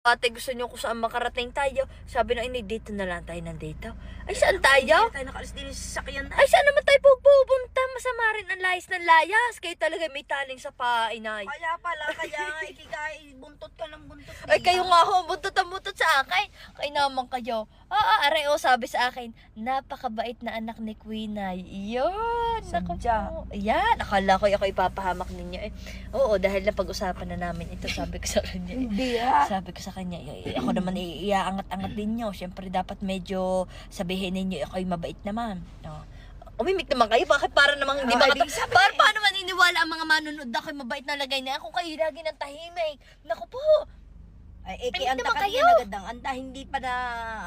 Ate, gusto niyo kung saan makarating tayo. Sabi na ini, dito na lang tayo nandito. Ay, saan tayo? Hindi tayo nakalis din sa sasakyan na. Ay, saan naman tayo pupunta? Masama rin ang layas ng layas. Kayo talaga may taling sa paa, inay. Kaya pala, kaya nga ikikay, buntot ka ng buntot. Ay, kayo nga ho, buntot ang buntot sa akin. Kay naman kayo. Ah, aray, oh, sabi sa akin, napakabait na anak ni Queen ay. Yun, naku po. Yan, akala ko ako ipapahamak ninyo eh. Oo, dahil na pag-usapan na namin ito, sabi ko sa kanya. eh. Hindi ah. Sabi ko sa kanya, "Eh, ako naman i- iaangat-angat din nyo. Siyempre dapat medyo sabihin ninyo, ako'y mabait naman. No. Umimik naman kayo, bakit para namang hindi Oh, sabi- Para paano maniniwala ang mga manunod na ako'y mabait na lagay na ako kayo lagi ng tahimik. Naku po, Ay, eki, Ay, anda naman ka kayo. na agad ang anda, hindi pa na,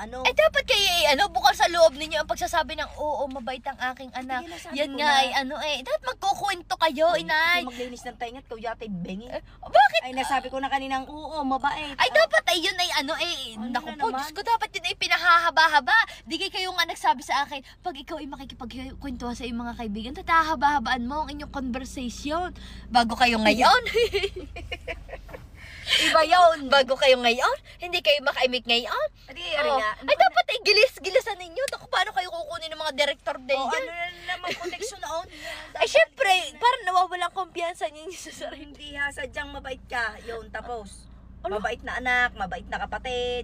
ano. ay dapat kayo eh, ano, bukal sa loob ninyo ang pagsasabi ng, oo, mabait ang aking anak. Sige na, sabi Yan ko nga na. ay ano eh, dapat magkukwento kayo, inay. Ay, maglinis ng taingat, kau yata bengi. Eh, bakit? Ay, nasabi ko na kaninang, oo, mabait. Ay, dapat ay yun ay ano eh. Ano naku na po, naman? Diyos ko, dapat yun ay pinahahaba-haba. Di kay kayo nga nagsabi sa akin, pag ikaw ay makikipagkwentuhan sa iyong mga kaibigan, tatahaba-habaan mo ang inyong conversation. Bago kayo ngayon. Iba yun. Bago kayo ngayon. Hindi kayo makaimik ngayon. Ari Oh. nga. Ay, dapat ay gilis-gilasan ninyo. Naku, paano kayo kukunin ng mga director din Oh, yan? ano na naman connection na on. Ay, syempre, parang nawawalang kumpiyansa ninyo sa sarili. Hindi ha, sadyang mabait ka. Yun, tapos. Ano? Mabait na anak, mabait na kapatid,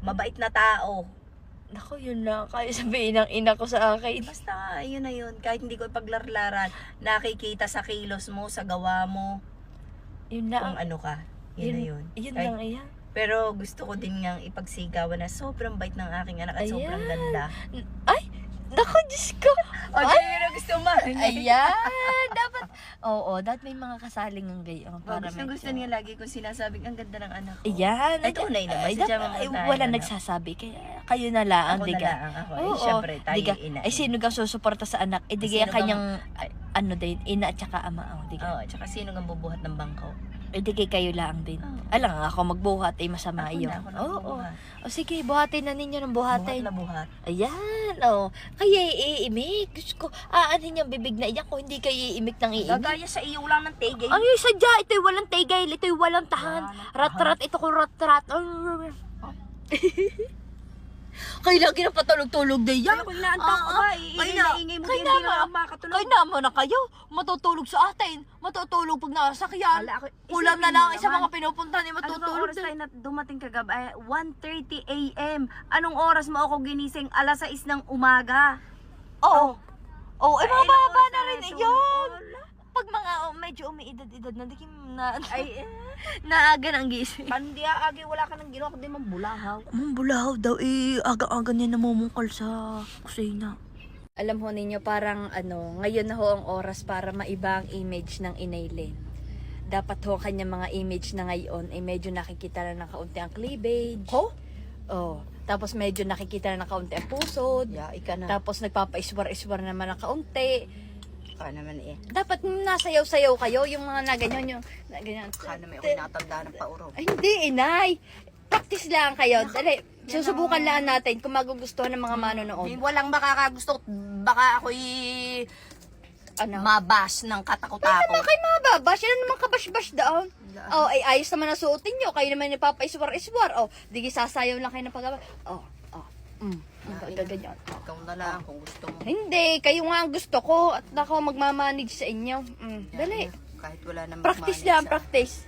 mabait na tao. Naku, yun lang. Kaya sabihin ng ina ko sa akin. Basta, yun na yun. Kahit hindi ko ipaglarlaran, nakikita sa kilos mo, sa gawa mo, Yun na. kung ano ka. Yun, na yun. Yun Kahit- lang iyan. Pero gusto ko din ngang ipagsigawan na sobrang bait ng aking anak at sobrang Ayan. ganda. Ay! Naku, Diyos ko! O, oh, yun na gusto mo. Ayan! dapat, oo, dapat may mga kasaling ng gayon. Oh, gusto, gusto niya lagi kung sinasabing ang ganda ng anak ko. Ayan. Ay, tunay naman. Ay, dapat, ay, wala ano? nagsasabi. Kaya kayo na lang, Ako di na ka? lang ako. Ay, Oo, syempre, tayo di ka? ina. Ay, sino kang susuporta sa anak? Eh, di Sino kaya kang- kanyang, ay, ano din, ina at saka ama. Oh, di Oo, ka? tsaka sino nga bubuhat ng bangko? Eh, di kaya kayo lang din. Oo. Alang ako magbuhat, ay masama Ako yun. na, ako na Oo, oo. bubuhat. O sige, buhatin na ninyo ng Buhat buhatin. na buhat. Ayan, oh. Kaya iimik. Diyos ko, aanin yung bibig na iyak ko, hindi kayo iimik ng iimik. Gagaya sa iyo lang ng tigay. Ay, sadya, ito'y walang tigil, ito'y walang tahan. Rat-rat, ito ko rat-rat. Kaya lagi na patulog-tulog na yan. Kung inaanta ko Ah, ba, ah. iingay na ingay mo, kaya hindi na makatulog. Kaya naman na kayo, matutulog sa atin. Matutulog pag nasakyan. Wala ako. Ulam na lang sa mga pinupunta ni Ano matutulog oras din. tayo na dumating kagabi? Ay, 1.30 a.m. Anong oras mo ako ginising? Alas 6 ng umaga. Oo. Oo, ay Ay, mga ilang baba oras na rin yun. Pag mga oh, medyo umiidad-idad na, di kim na, Ay, eh, naaga ng gising. pandi agi, wala ka nang ginawa, kundi mambulahaw. Mong bulahaw daw eh, aga-aga niya namumungkal sa kusina. Alam ho ninyo, parang ano, ngayon na ho ang oras para maiba ang image ng Inaylin. Dapat ho kanya mga image na ngayon ay medyo nakikita na ng kaunti ang cleavage. Ho? Oh. Tapos medyo nakikita na ng kaunti ang pusod. Ya, ika na. Tapos nagpapa-iswar-iswar naman ng kaunti. Ka naman eh. Dapat nasayaw-sayaw kayo, yung mga na ganyan, yung na ganyan. Ka naman ako natanda ng pauro. Ay, hindi, inay. Practice lang kayo. Dali, susubukan lang natin kung magugustuhan ng mga manonood. Walang makakagusto, baka ako'y Ano? mabas ng katakot-takot. naman kayo mababash. Yan naman kabash-bash daon. Oh, ay ayos naman ang suotin nyo. Kayo naman yung papa-iswar-iswar. Oh, di sasayaw lang kayo ng pag oh. Mm. Ang ganyan. Ikaw na lang kung gusto mo. Hindi, kayo nga ang gusto ko at ako magmamanage sa inyo. Mm. Dali. Kahit wala namang Practice lang, practice.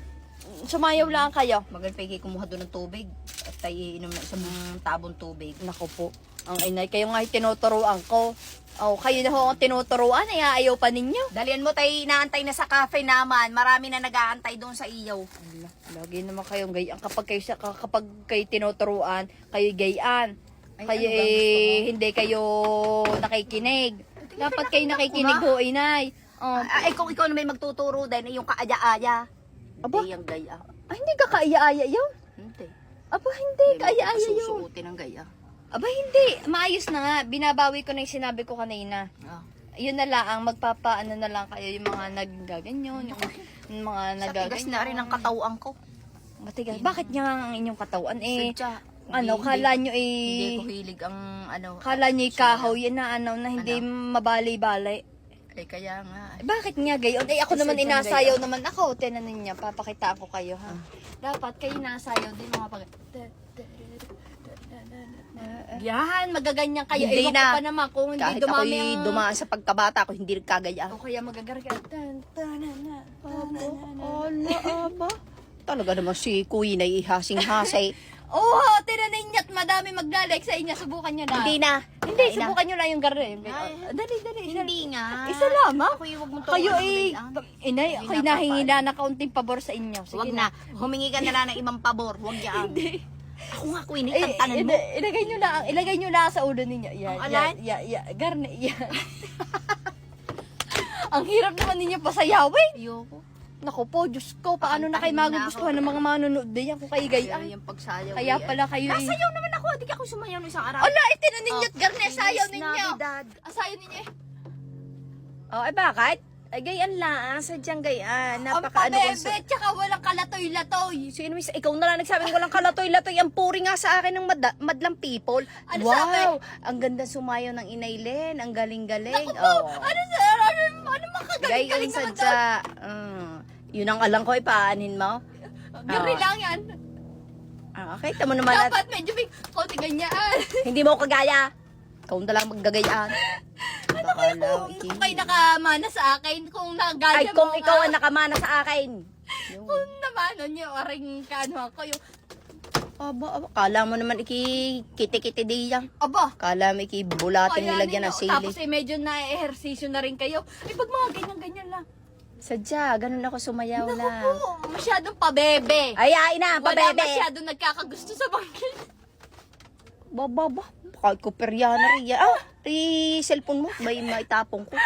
Sumayaw lang kayo. Magalpay kayo kumuha doon ng tubig at tayo iinom ng isang tabong tubig. Nako po. Ang inay, kayo nga yung tinuturuan ko. Oh, kayo na ho ang tinuturuan, ay ayaw pa ninyo. Dalian mo tayo inaantay na sa cafe naman. Marami na nag-aantay doon sa iyo. Lagi naman kayong gayaan. Kapag kayo, sa- kapag kayo tinuturuan, kayo gayaan. Ay, Kayo ano eh, hindi kayo nakikinig. Dapat kayo nakikinig ho, inay. Oh. Ay, kung ikaw na may magtuturo din, ay yung kaaya-aya. Aba? Hindi yung gaya. Ay, hindi ka kaaya-aya yun. Hindi. Aba, hindi, kaaya-aya yun. Susuotin ng gaya. Aba, hindi. Maayos na nga. Binabawi ko na yung sinabi ko kanina. Ah. Yun na lang, ang magpapaano na lang kayo yung mga naggaganyon, yung, yung mga Sa tigas na rin ang katawang ko. Matigas. Bakit nga ang inyong katawan eh? Sadya. Ano, Hindi- kala nyo Hindi eh, ko hilig ang ano. kala nyo eh, kahoy yan na ano, na hindi Ano? mabalay-balay. Eh, kaya nga. Eh, bakit nga gayon? Eh, ako Kasi naman inasayaw gayon. naman ako. Tinanin niya, papakitaan ko kayo, ha? Dapat kayo nasayaw din mga pag... Yan, magaganyan kayo. Hindi Ewan na. pa naman kung hindi Kahit dumami ako'y ang... dumaan sa pagkabata ko, hindi nagkagaya. O kaya. Tan, tanana, tanana. Ala, aba. Talaga naman si Kuya na ihasing-hasay. Oo, oh, tinanin niya at madami maglalike sa inyo. Subukan niyo na. hindi na. Hindi, Ay, na. subukan niyo lang yung garre. Ay. Dali, dali. Isa, Hindi nga. isa lamang. Kuya, wag mo Kayo turuan eh, ng pag- inay, Hindi ako'y na, nahingi na na kaunting pabor sa inyo. Sige Wag na. Humingi ka na lang ng ibang pabor. Wag yan. Hindi. Ako nga, Kuya, Eh, tantanan mo. ilagay nyo lang, ilagay nyo lang sa ulo ninyo. Yan, Ang yan, alin? yan, yan, garne, yan. Ang hirap naman ninyo pasayawin. Ayoko. Naku po, Diyos ko, paano na kayo magugustuhan ng mga manonood din yan kung kayo Kaya gayaan. yung pagsayaw. Kaya eh. pala kayo eh. Nasayaw naman ako. Hindi ka ako sumayaw ng isang araw. Ala, itinan ninyo at garne, sayaw ninyo. Navidad. Ah, sayaw ninyo eh. Oh, eh bakit? Ay, gayan lang. Sadyang gayan. Napaka ano ko sa... tsaka walang kalatoy-latoy. Sino mis- ikaw na lang nagsabing walang kalatoy-latoy. Ang puri nga sa akin ng mad- madlang people. Ano wow, sabi? ang ganda sumayaw ng inaylen. Ang galing-galing. Naku po, Oh. ano sir, ano, ano makagaling-galing Galing naman doon? sadya. Mm. Yun ang alam ko, ipaanin mo. Garne Oo. lang yan. Ah, okay, tamo naman at Dapat medyo may konti ganyan. hindi mo kagaya. Ikaw na lang maggagayaan. Ano kayo kung, kung kayo nakamana sa akin, kung nagaya Ay, kung mo ikaw ang nakamana sa akin. Yung, kung namano nyo, aring kano ako yung, aba, aba, kala mo naman iki kiti-kiti diyan. aba, Kala mo iki bulatin kaya nilagyan ng sili. tapos eh medyo na-ehersisyo na rin kayo. Eh pag mga ganyan-ganyan lang. Sadya, ganun ako sumayaw Naku lang. po, masyadong pabebe. Ay, ay na, Wala pabebe. masyadong nagkakagusto sa bangkit. Ba, ba, ba. Kahit ko peryana rin yan. Ah, ri cellphone mo. May maitapong ko.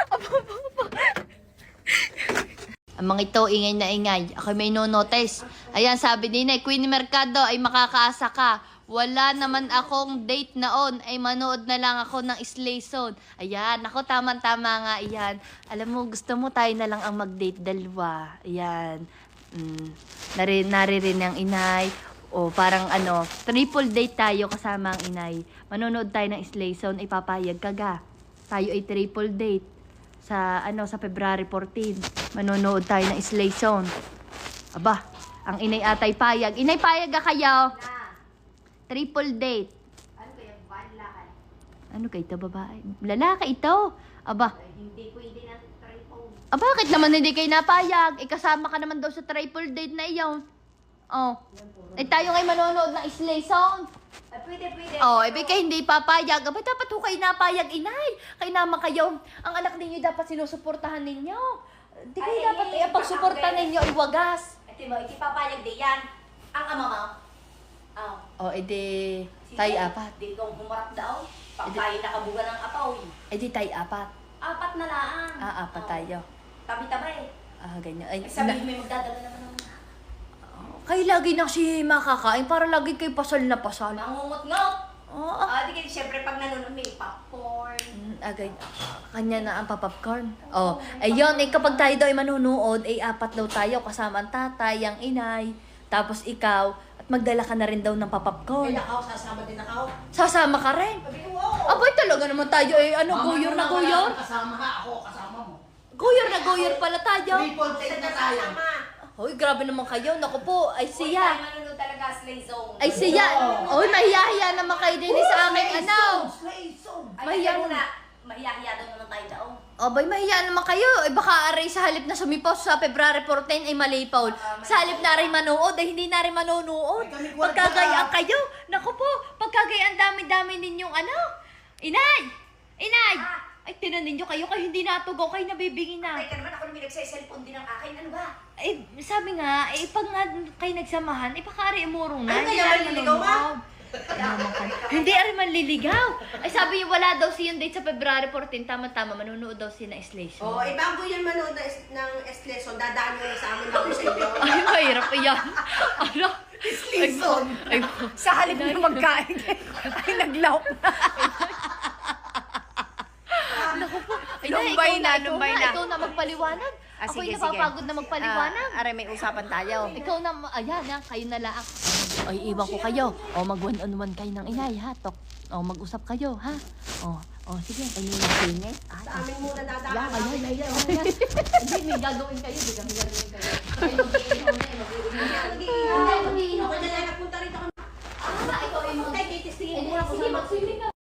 Ang mga ito, ingay na ingay. Ako may no-notice. Ayan, sabi ni Nay, Queen Mercado, ay makakaasa ka. Wala naman akong date naon, ay manood na lang ako ng Slay Zone. Ayan, ako tama-tama nga, ayan. Alam mo, gusto mo tayo na lang ang mag-date dalawa. Ayan. Mm, nari, naririn ang inay. O parang ano, triple date tayo kasama ang inay. Manonood tayo ng Slay Zone, ipapayag ka ga. Tayo ay triple date sa ano sa February 14. Manonood tayo ng Slay Zone. Aba, ang inay atay payag. Inay payag ka kayo. Triple date. Ano kayo ito, babae? Lalaki ito. Aba. Hindi pwede na triple. Ah, bakit naman hindi kayo napayag? Ikasama ka naman daw sa triple date na iyon. Oh. Eh tayo ngayon manonood ng Slay Zone. Pwede, pwede. Oh, ibig kayo hindi papayag. Aba, dapat ho kayo napayag, inay. Kayo naman kayo. Ang anak ninyo dapat sinusuportahan ninyo. Di kayo Ay, dapat ay, eh, pagsuportahan ninyo ay wagas. Ito mo, ikipapayag di yan. Ang ama mo. Oh. Oh, edi tayo apat. Di kong humarap daw. Pag tayo nakabuga ng apaw. Edi tayo apat. Apat na lang. Ah, apat Oh. tayo. Tabi-tabi. Ah, ganyan. Ay, Ay, sabi na- mo may magdadala naman ng kayo lagi na si makakain para lagi kayo pasal na pasal. nangungot-ngot. Oo. Ah, di kayo, syempre pag nanonood may popcorn. Mm, agay, kanya na ang papapcorn. Oh, ayun, eh, kapag tayo daw ay manunood, ay apat daw tayo kasama ang tatay, ang inay, tapos ikaw, magdala ka na rin daw ng papapcorn. ako, sasama din ako. Sasama ka rin. Sabi ko, oo. Abay, talaga naman tayo eh, ano, guyor na guyor. Kasama ha, ako, kasama mo. Guyor na guyor pala tayo. Triple date na tayo. Hoy, grabe naman kayo. Naku po, ay Siya. siya. Manonood talaga Slay Zone. Ay siya. Hoy, mahiyahiya naman kayo din sa aking ano. Slay zone. Ay, muna. Mahiya-hiya daw naman tayo daw. Abay, mahiya naman kayo. Eh, baka aray sa halip na sumipaw sa February 14 ay malipaw. Sa halip na rin manood, ay hindi na rin manonood. Ay. Pagkagayaan kayo. Naku po, pagkagayaan dami-dami ninyong ano. Inay! Inay! Ay, tinan ninyo kayo, kayo hindi natugaw, kayo nabibingi na. Ay, ka naman ako namin nagsa-cellphone din ang akin. Ano ba? Eh, sabi nga, eh, pag nga kayo nagsamahan, eh, pakari imurong na. Ay, kaya na rin Hindi rin manliligaw. Ay, sabi niyo, wala daw siyang date sa February 14. Tama-tama, manunood daw siya na Slation. Oh, eh bago yan manood ng, ng S-lesson, dadaan nyo sa amin bago sa inyo. Ay, mahirap yan. Ano? Lesson. Ay, Sa halip na magkain, ay naglaw na. ay, Lumbay ikaw na, ikaw lumbay na. Ikaw na magpaliwanag. Ah, Ako'y sige, napapagod na magpaliwanag. Ah, aray, may usapan tayo. Ikaw na, ayan na, kayo na laak. Ay, iwan ko kayo. O, mag one on one kayo ng inay, ha? Tok. O, mag-usap kayo, ha? O, Oh, sige, kayo yung singit. Sa amin muna dadaan. Yan, ayan, ayan, ayan. Hindi, may gagawin kayo. Hindi kami gagawin kayo. Kayo mag-iinom na, mag-iinom na. Mag-iinom. Mag-iinom Ako na lang, nagpunta rito. Ah, ikaw ay mag- Tay, titistingin Hindi, ko lang kung sige, mag-swimming ka.